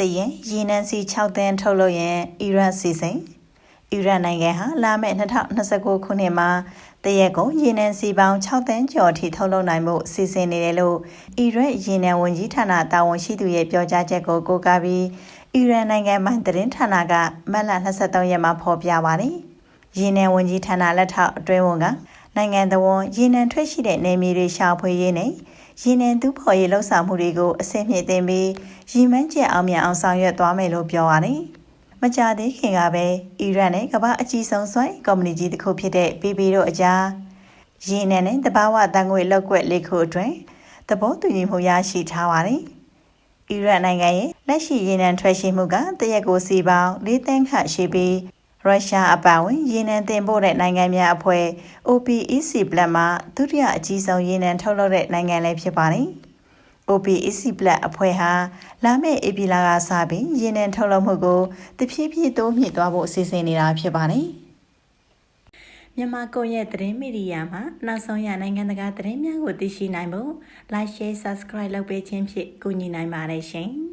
တရင်ရေနံစီ6သန်းထုတ်လုပ်ရန်အီရတ်စီစဉ်အီရတ်နိုင်ငံဟာလာမယ့်2029ခုနှစ်မှာတရက်ကိုရေနံစီပေါင်း6သန်းကျော်ထိထုတ်လုပ်နိုင်မှုစီစဉ်နေတယ်လို့အီရတ်ရေနံဝန်ကြီးဌာနတာဝန်ရှိသူရဲ့ပြောကြားချက်ကိုကိုးကားပြီးအီရန်နိုင်ငံမှသတင်းဌာနကမတ်လ23ရက်မှာဖော်ပြပါတယ်။ရေနံဝန်ကြီးဌာနလက်ထောက်အတွင်းဝန်က နိုင်ငံတော်ရေနံထွက်ရှိတဲ့နေမြေတွေရှာဖွေရေးနဲ့ရေနံသူဖော်ရေးလှုပ်ဆောင်မှုတွေကိုအစစ်မြစ်တင်ပြီးရီမန်းကျအောင်မြန်အောင်ဆောင်ရွက်သွားမယ်လို့ပြောပါတယ်။မကြသေးခင်ကပဲအီရန်နဲ့ကမ္ဘာအကြီးဆုံးစွမ်းကုမ္ပဏီကြီးတစ်ခုဖြစ်တဲ့ BP တို့အကြားရေနံနဲ့တဘာဝတန်ငွေလောက်ွက်လေးခုအတွင်းသဘောတူညီမှုရရှိထားပါတယ်။အီရန်နိုင်ငံရဲ့လက်ရှိရေနံထွက်ရှိမှုကတရက်ကိုစီပေါင်း၄သန်းခန့်ရှိပြီး ရုရှားအပါအဝင်ရေနံတင်ပို့တဲ့နိုင်ငံများအဖွဲ့ OPEC ပလက်မှာဒုတိယအကြီးဆုံးရေနံထုတ်လုပ်တဲ့နိုင်ငံလည်းဖြစ်ပါတယ်။ OPEC ပလက်အဖွဲ့ဟာလာမယ့်ဧပြီလကစပြီးရေနံထုတ်လုပ်မှုကိုတဖြည်းဖြည်းတိုးမြင့်သွားဖို့အစီအစဉ်နေတာဖြစ်ပါတယ်။မြန်မာကွန်ရက်သတင်းမီဒီယာမှာနောက်ဆုံးရနိုင်ငံတကာသတင်းများကိုသိရှိနိုင်ဖို့ Like Share Subscribe လုပ်ပေးခြင်းဖြင့်ကူညီနိုင်ပါတယ်ရှင်။